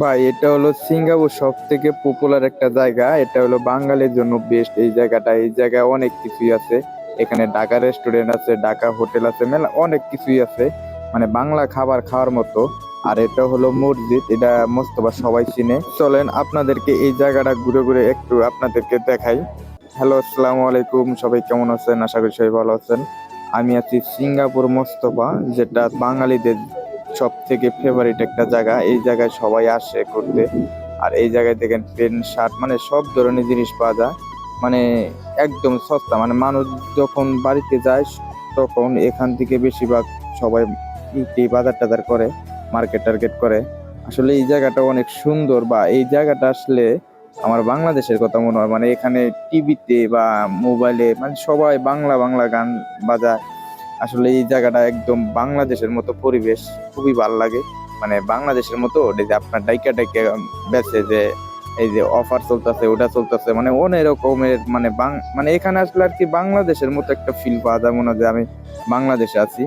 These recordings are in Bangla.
ভাই, এটা হলো সিঙ্গাপুর সব থেকে পপুলার একটা জায়গা। এটা হলো বাঙালির জন্য বেস্ট এই জায়গাটা। এই জায়গায় অনেক কিছুই আছে। এখানে ঢাকা রেস্টুরেন্ট আছে, ঢাকা হোটেল আছে, মেলা অনেক কিছুই আছে। মানে বাংলা খাবার খাওয়ার মতো। আর এটা হলো মসজিদ, এটা মোস্তফা সবাই চিনে। চলেন আপনাদেরকে এই জায়গাটা ঘুরে ঘুরে একটু আপনাদেরকে দেখাই। হ্যালো আসসালামু আলাইকুম। সবাই কেমন আছেন? আশা করি সবাই ভালো আছেন। আমি আছি সিঙ্গাপুর মোস্তফা, যেটা বাঙালিদের সব থেকে ফেভারিট একটা জায়গা। এই জায়গায় সবাই আসে ঘুরতে। আর এই জায়গায় দেখেন প্যান্ট, শার্ট মানে সব ধরনের জিনিস পাওয়া যায়। মানে একদম সস্তা। মানে মানুষ যখন বাড়িতে যায়, তখন এখান থেকে বেশিরভাগ সবাই ইটি বাজার টাজার করে, মার্কেট টার্গেট করে। আসলে এই জায়গাটা অনেক সুন্দর বা এই জায়গাটা আসলে আমার বাংলাদেশের কথা মনে হয়। মানে এখানে টিভিতে বা মোবাইলে মানে সবাই বাংলা বাংলা গান বাজায়। আসলে এই জায়গাটা একদম বাংলাদেশের মতো পরিবেশ খুবই ভালো লাগে। মানে বাংলাদেশের মতো ওটা যে আপনার ডাইকা ডাইকা বেছে যে এই যে অফার চলতেছে, ওটা চলতেছে মানে অনেক রকমের মানে মানে এখানে আসলে আর কি বাংলাদেশের মতো একটা ফিল পাওয়া যায়, মনে হয় যে আমি বাংলাদেশে আছি।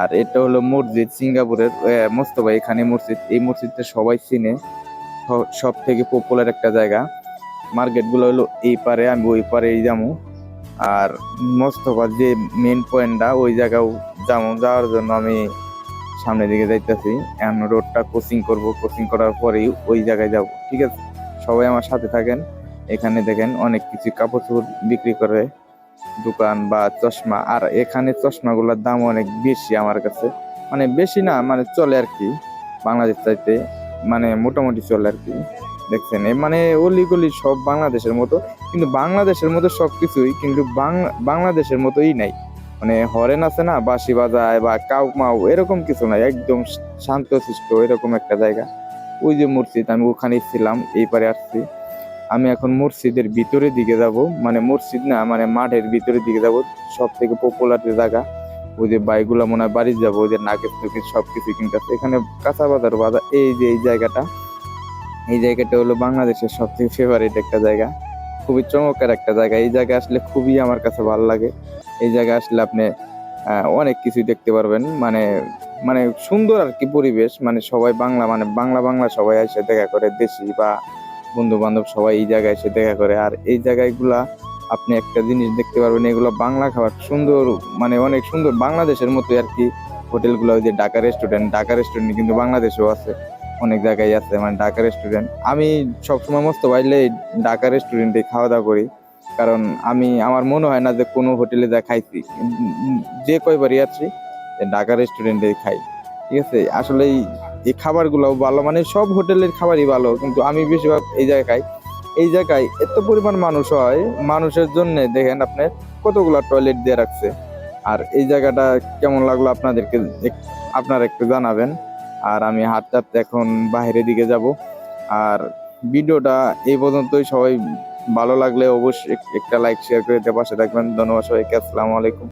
আর এটা হলো মসজিদ সিঙ্গাপুরের মোস্তফা এখানে মসজিদ, এই মসজিদটা সবাই চিনে। সব থেকে পপুলার একটা জায়গা। মার্কেটগুলো হলো এই পারে, আমি ওই পারে যাব। আর মোস্তফার যে মেন পয়েন্টটা ওই জায়গাও যাব যাওয়ার জন্য আমি সামনের দিকে যাইতেছি। এখন রোডটা কোচিং করব কোচিং করার পরেই ওই জায়গায় যাব, ঠিক আছে? সবাই আমার সাথে থাকেন। এখানে দেখেন অনেক কিছু কাপড় চোপড় বিক্রি করে, দোকান বা চশমা। আর এখানে চশমাগুলোর দাম অনেক বেশি আমার কাছে। মানে বেশি না মানে চলে আর কি। বাংলাদেশ চাইতে মানে মোটামুটি চলে আর কি। দেখছেন মানে অলিগলি সব বাংলাদেশের মতো, কিন্তু বাংলাদেশের মতো সব কিছুই কিন্তু বাংলাদেশের মতোই নাই। মানে হরেন আছে না, বাঁশি বাজায় বা কাউ মাউ, এরকম কিছু নাই, একদম শান্ত শিষ্ট এরকম একটা জায়গা। ওই যে মসজিদ, আমি ওখানেই ছিলাম, এই পারে আসছি। আমি এখন মসজিদের ভিতরের দিকে যাব মানে মসজিদ না মানে মাঠের ভিতরের দিকে যাব সব থেকে পপুলার যে জায়গা, ওই যে বাইকগুলো মনে হয় বাড়ি যাব, ওই যে নাকের সব কিছু কিনতে। এখানে কাঁচা বাজার বাজার, এই যে, এই জায়গাটা এই জায়গাটা হলো বাংলাদেশের সবচেয়ে ফেভারিট একটা জায়গা। খুবই চমৎকার একটা জায়গা। এই জায়গা আসলে খুবই আমার কাছে ভালো লাগে। এই জায়গা আসলে আপনি অনেক কিছুই দেখতে পারবেন। মানে মানে সুন্দর আর কি পরিবেশ। মানে সবাই বাংলা মানে বাংলা বাংলা সবাই এসে দেখা করে। দেশি বা বন্ধু বান্ধব সবাই এই জায়গায় এসে দেখা করে। আর এই জায়গাগুলা আপনি একটা জিনিস দেখতে পারবেন, এগুলো বাংলা খাবার। সুন্দর মানে অনেক সুন্দর। বাংলাদেশের মতো আর কি হোটেলগুলো, ওই যে ঢাকা রেস্টুরেন্ট ঢাকা রেস্টুরেন্ট কিন্তু বাংলাদেশেও আছে। অনেক জায়গায় আছে মানে ঢাকা রেস্টুরেন্ট আমি সবসময় মস্ত পাইলে ঢাকা রেস্টুরেন্টে খাওয়া দাওয়া করি। কারণ আমি, আমার মনে হয় না যে কোনো হোটেলে যা খাইছি। যে কয়বারই আছি ঢাকা রেস্টুরেন্টে খাই। ঠিক আছে? আসলে এই- খাবারগুলো ভালো মানে সব হোটেলের খাবারই ভালো, কিন্তু আমি বেশিরভাগ এই জায়গায় খাই। এই জায়গায় এত পরিমাণ মানুষ হয়, মানুষের জন্য দেখেন আপনি কতগুলো টয়লেট দিয়ে রাখছে। আর এই জায়গাটা কেমন লাগল আপনাদেরকে আপনারা একটু জানাবেন। আর আমি হাঁটতে হাঁটতে এখন বাইরের দিকে যাব। আর ভিডিওটা এই পর্যন্তই। সবাই ভালো লাগলে অবশ্যই একটা লাইক শেয়ার করে দিতে পাশে থাকবেন। ধন্যবাদ সবাইকে। আসসালামু আলাইকুম।